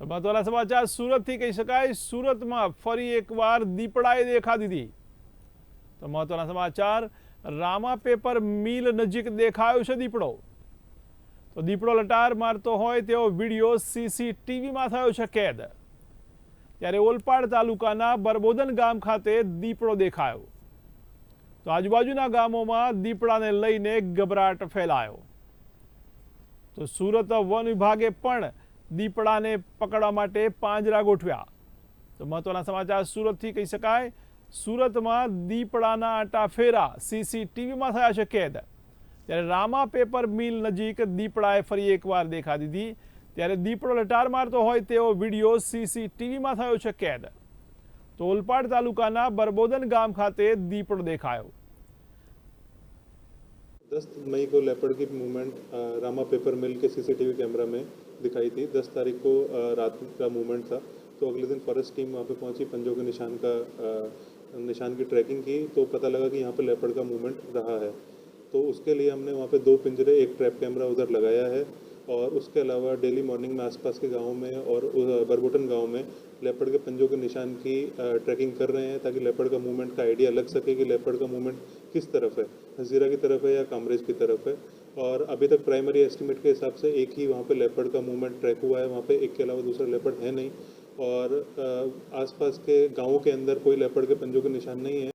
મહત્વના સમાચાર સુરતથી કહી શકાય. સુરતમાં ફરી એકવાર દીપડાએ દેખા દીધી. તો મહત્વના સમાચાર, રામા પેપર મિલ નજીક દેખાયો છે દીપડો. તો દીપડો લટાર મારતો હોય તેવો વીડિયો સીસીટીવીમાં થયો છે કેદ. ત્યારે ઓલપાડ તાલુકાના બરબોદન ગામ ખાતે દીપડો દેખાયો. તો આજુબાજુના ગામોમાં દીપડાને લઈને ગભરાટ ફેલાયો. તો સુરત વન વિભાગે પણ દીપડાને પકડવા માટે પાંજરા ગોઠવ્યા. તો મહત્વના સમાચાર સુરતથી કહી શકાય. સુરતમાં દીપડાના આટાફેરા સીસીટીવીમાં થયા છે કેદ. ત્યારે રામા પેપર મિલ નજીક દીપડાએ ફરી એકવાર દેખા દીધી. ત્યારે દીપડો લટાર મારતો હોય તેવો વીડિયો સીસીટીવીમાં થયો છે કેદ. તો ઓલપાડ તાલુકાના બરબોદન ગામ ખાતે દીપડો દેખાયો. दस मई को लेपर्ड की मूवमेंट रामा पेपर मिल के सीसीटीवी कैमरा में दिखाई थी। दस तारीख को रात का मूवमेंट था। तो अगले दिन फॉरेस्ट टीम वहाँ पे पहुँची, पंजों के निशान का निशान की ट्रैकिंग की। तो पता लगा कि यहाँ पे लेपर्ड का मूवमेंट रहा है। तो उसके लिए हमने वहाँ पे दो पिंजरे, एक ट्रैप कैमरा उधर लगाया है। और उसके अलावा डेली मॉर्निंग में आसपास के गाँव में और बरबोटन गाँव में लेपर्ड के पंजों के निशान की ट्रैकिंग कर रहे हैं ताकि लेपर्ड का मूवमेंट का आइडिया लग सके कि लेपर्ड का मूवमेंट किस तरफ़ है हजीरा की तरफ़ है या कामरेज की तरफ़ है। और अभी तक प्राइमरी एस्टिमेट के हिसाब से एक ही वहाँ पे लेपर्ड का मूवमेंट ट्रैक हुआ है, वहाँ पे एक के अलावा दूसरा लेपर्ड है नहीं। और आसपास के गाँवों के अंदर कोई लेपर्ड के पंजों के निशान नहीं है।